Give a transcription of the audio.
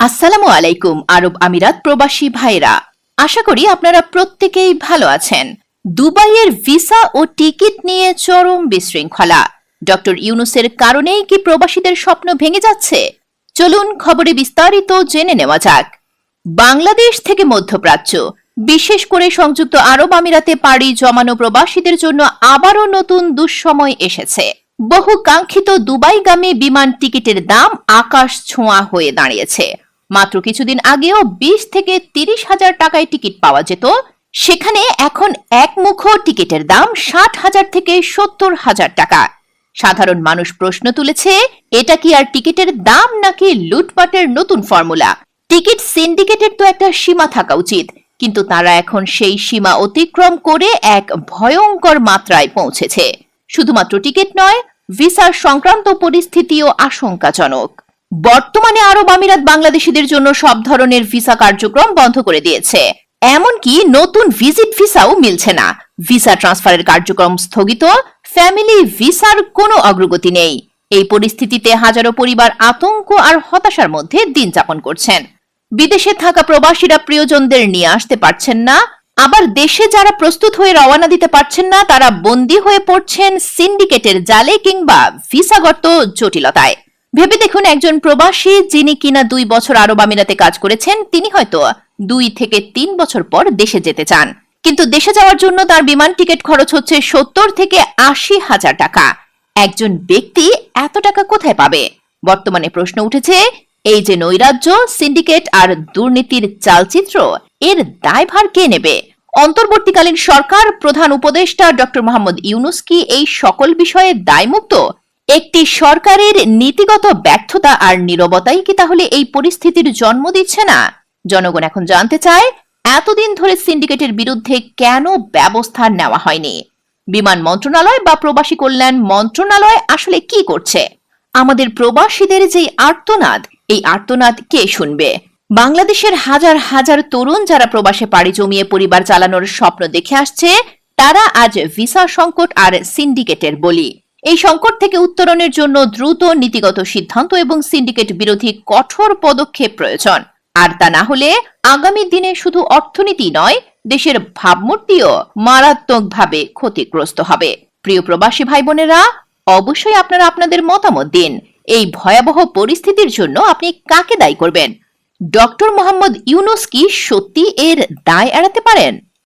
আসসালামু আলাইকুম, আরব আমিরাত প্রবাসী ভাইরা আশা করি আপনারা প্রত্যেকেই ভালো আছেন। দুবাইয়ের ভিসা ও টিকিট নিয়ে চরম বিশৃঙ্খলা। ডক্টর ইউনুসের কারণেই কি প্রবাসীদের স্বপ্ন ভেঙে যাচ্ছে? চলুন খবরে বিস্তারিত জেনে নেওয়া যাক। বাংলাদেশ থেকে মধ্যপ্রাচ্য, বিশেষ করে সংযুক্ত আরব আমিরাতে পাড়ি জমানো প্রবাসীদের জন্য আবারও নতুন দুঃসময় এসেছে। বহু কাঙ্ক্ষিত দুবাইগামী বিমান টিকিটের দাম আকাশ ছোঁয়া হয়ে দাঁড়িয়েছে। মাত্র কিছুদিন আগেও বিশ থেকে তিরিশ হাজার টাকায় টিকিট পাওয়া যেত। সেখানে এখন একমুখ টিকিটের দাম ষাট হাজার থেকে সত্তর হাজার টাকা। সাধারণ মানুষ প্রশ্ন তুলেছে, এটা কি আর টিকিটের দাম নাকি লুটপাটের নতুন ফর্মুলা? টিকিট সিন্ডিকেটের তো একটা সীমা থাকা উচিত, কিন্তু তারা এখন সেই সীমা অতিক্রম করে এক ভয়ঙ্কর মাত্রায় পৌঁছেছে। শুধুমাত্র টিকিট নয়, ভিসার সংক্রান্ত পরিস্থিতিও আশঙ্কাজনক। বর্তমানে আরব আমিরাত বাংলাদেশিদের জন্য সব ধরনের ভিসা কার্যক্রম বন্ধ করে দিয়েছে। এমনকি নতুন ভিজিট ভিসাও মিলছে না। ভিসা ট্রান্সফারের কার্যক্রম স্থগিত, ফ্যামিলি ভিসার কোনো অগ্রগতি নেই। এই পরিস্থিতিতে হাজারো পরিবার আতঙ্ক আর হতাশার মধ্যে দিন যাপন করছেন। বিদেশে থাকা প্রবাসীরা প্রিয়জনদের নিয়ে আসতে পারছেন না। আবার দেশে যারা প্রস্তুত হয়ে রওনা দিতে পারছেন না, তারা বন্দী হয়ে পড়ছেন সিন্ডিকেটের জালে কিংবা ভিসাগত জটিলতায়। ভেবে দেখুন একজন প্রবাসী যিনি কিনা দুই বছর আরব আমিরাতে কাজ করেছেন, তিনি হয়তো দুই থেকে তিন বছর পর দেশে যেতে চান। কিন্তু দেশে যাওয়ার জন্য তার বিমান টিকিট খরচ হচ্ছে সত্তর থেকে আশি হাজার টাকা। একজন ব্যক্তি এত টাকা কোথায় পাবে? বর্তমানে প্রশ্ন উঠেছে, এই যে নৈরাজ্য, সিন্ডিকেট আর দুর্নীতির চালচিত্র, এর দায়ভার কে নেবে? অন্তর্বর্তীকালীন সরকার প্রধান উপদেষ্টা ডক্টর মোহাম্মদ ইউনুস কি এই সকল বিষয়ে দায়মুক্ত? একটি সরকারের নীতিগত ব্যর্থতা আর নীরবতাই কি তাহলে এই পরিস্থিতির জন্ম দিচ্ছে না? জনগণ এখন জানতে চায়, এতদিন ধরে সিন্ডিকেটের বিরুদ্ধে কেন ব্যবস্থা নেওয়া হয়নি? বিমান মন্ত্রণালয় বা প্রবাসী কল্যাণ মন্ত্রণালয় আসলে কি করছে? আমাদের প্রবাসীদের যে আর্তনাদ, এই আর্তনাদ কে শুনবে? বাংলাদেশের হাজার হাজার তরুণ যারা প্রবাসে পাড়ি জমিয়ে পরিবার চালানোর স্বপ্ন দেখে আসছে, তারা আজ ভিসা সংকট আর সিন্ডিকেটের বলি। এই সংকট থেকে উত্তরণের জন্য দ্রুত নীতিগত সিদ্ধান্ত এবং সিন্ডিকেট বিরোধী কঠোর পদক্ষেপ প্রয়োজন। আর তা না হলে আগামী দিনে শুধু অর্থনীতি নয়, দেশের ভাবমূর্তিও মারাত্মকভাবে ক্ষতিগ্রস্ত হবে। প্রিয় প্রবাসী ভাই বোনেরা অবশ্যই আপনারা আপনাদের মতামত দিন। এই ভয়াবহ পরিস্থিতির জন্য আপনি কাকে দায়ী করবেন? ডক্টর মোহাম্মদ ইউনুস কি সত্যি এর দায় এড়াতে পারেন?